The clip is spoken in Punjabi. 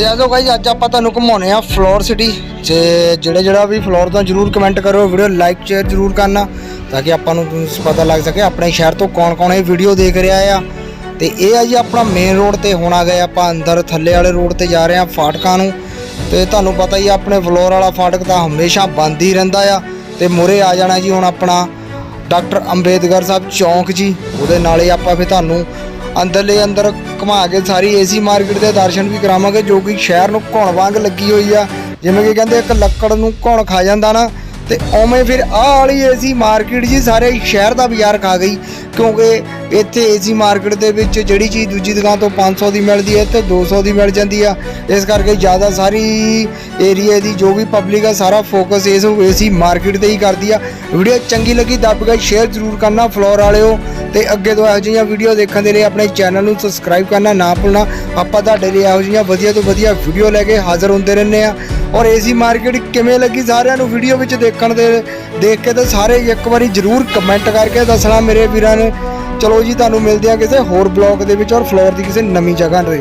ਤੇ ਆਜੋ ਗਾਈਜ਼ ਅੱਜ ਆਪਾਂ ਤੁਹਾਨੂੰ ਘੁਮਾਉਣੇ ਆ ਫਲੋਰ ਸਿਟੀ ਤੇ ਜਿਹੜੇ ਜਿਹੜਾ ਵੀ ਫਲੋਰ ਤੋਂ ਜਰੂਰ ਕਮੈਂਟ ਕਰੋ ਵੀਡੀਓ ਲਾਈਕ ਸ਼ੇਅਰ ਜਰੂਰ ਕਰਨਾ, ਤਾਂ ਕਿ ਆਪਾਂ ਨੂੰ ਪਤਾ ਲੱਗ ਸਕੇ ਆਪਣੇ ਸ਼ਹਿਰ ਤੋਂ ਕੌਣ ਕੌਣ ਇਹ ਵੀਡੀਓ ਦੇਖ ਰਿਹਾ ਆ। ਤੇ ਇਹ ਆ ਜੀ ਆਪਣਾ ਮੇਨ ਰੋਡ ਤੇ ਹੁਣ ਆ ਗਏ ਆਪਾਂ ਅੰਦਰ, ਥੱਲੇ ਵਾਲੇ ਰੋਡ ਤੇ ਜਾ ਰਹੇ ਆ ਫਾਟਕਾਂ ਨੂੰ। ਤੇ ਤੁਹਾਨੂੰ ਪਤਾ ਹੀ ਆਪਣੇ ਫਲੋਰ ਵਾਲਾ ਫਾਟਕ ਤਾਂ ਹਮੇਸ਼ਾ ਬੰਦ ਹੀ ਰਹਿੰਦਾ ਆ। ਤੇ ਮੁਰੇ ਆ ਜਾਣਾ ਜੀ ਹੁਣ ਆਪਣਾ ਡਾਕਟਰ ਅੰਬੇਦਕਰ ਸਾਹਿਬ ਚੌਂਕ ਜੀ, ਉਹਦੇ ਨਾਲ ਹੀ ਆਪਾਂ ਫਿਰ ਤੁਹਾਨੂੰ ਅੰਦਰਲੇ ਅੰਦਰ ਘੁਮਾ ਕੇ ਸਾਰੀ ਏਸੀ ਮਾਰਕੀਟ ਦੇ ਦਰਸ਼ਨ ਵੀ ਕਰਾਵਾਂਗੇ, ਜੋ ਕਿ ਸ਼ਹਿਰ ਨੂੰ ਘੁਣ ਵਾਂਗ ਲੱਗੀ ਹੋਈ ਆ। ਜਿਵੇਂ ਕਿ ਕਹਿੰਦੇ, ਇੱਕ ਲੱਕੜ ਨੂੰ ਘੁਣ ਖਾ ਜਾਂਦਾ ਨਾ, ਤੇ ਉਵੇਂ ਫਿਰ ਆਹ ਵਾਲੀ ਏਸੀ ਮਾਰਕੀਟ ਜੀ ਸਾਰੇ ਸ਼ਹਿਰ ਦਾ ਬਾਜ਼ਾਰ ਖਾ ਗਈ, ਕਿਉਂਕਿ ਇੱਥੇ ਏਸੀ ਮਾਰਕੀਟ ਦੇ ਵਿੱਚ ਜਿਹੜੀ ਚੀਜ਼ ਦੂਜੀ ਦੁਕਾਨ ਤੋਂ 500 ਦੀ ਮਿਲਦੀ ਹੈ, ਇੱਥੇ 200 ਦੀ ਮਿਲ ਜਾਂਦੀ ਆ। ਇਸ ਕਰਕੇ ਜ਼ਿਆਦਾ ਸਾਰੀ ਏਰੀਆ ਦੀ ਜੋ ਵੀ ਪਬਲਿਕ ਆ, ਸਾਰਾ ਫੋਕਸ ਇਸ ਏਸੀ ਮਾਰਕੀਟ ਤੇ ਹੀ ਕਰਦੀ ਆ। ਵੀਡੀਓ ਚੰਗੀ ਲੱਗੀ ਦੱਬ ਕੇ ਸ਼ੇਅਰ ਜ਼ਰੂਰ ਕਰਨਾ ਫਲੋਰ ਵਾਲਿਓ। ਤੇ ਅੱਗੇ ਤੋਂ ਇਹੋ ਜਿਹੀਆਂ ਵੀਡੀਓ ਦੇਖਣ ਦੇ ਲਈ ਆਪਣੇ ਚੈਨਲ ਨੂੰ ਸਬਸਕ੍ਰਾਈਬ ਕਰਨਾ ਨਾ ਭੁੱਲਣਾ। ਆਪਾਂ ਤੁਹਾਡੇ ਲਈ ਇਹੋ ਜਿਹੀਆਂ ਵਧੀਆ ਤੋਂ ਵਧੀਆ ਵੀਡੀਓ ਲੈ ਕੇ ਹਾਜ਼ਰ ਹੁੰਦੇ ਰਹਿੰਦੇ ਆ। ਔਰ ਏਸੀ ਮਾਰਕੀਟ ਕਿਵੇਂ ਲੱਗੀ ਸਾਰਿਆਂ ਨੂੰ ਵੀਡੀਓ ਵਿੱਚ ਦੇਖਣ ਦੇ, ਦੇਖ ਕੇ ਤਾਂ ਸਾਰੇ ਇੱਕ ਵਾਰੀ ਜਰੂਰ ਕਮੈਂਟ ਕਰਕੇ ਦੱਸਣਾ ਮੇਰੇ ਵੀਰਾਂ ਨੂੰ। ਚਲੋ ਜੀ, ਤੁਹਾਨੂੰ ਮਿਲਦੇ ਆ ਕਿਸੇ ਹੋਰ ਬਲੌਗ ਦੇ ਵਿੱਚ ਔਰ ਫਲੋਰ ਦੀ ਕਿਸੇ ਨਵੀਂ ਜਗ੍ਹਾ ਤੇ।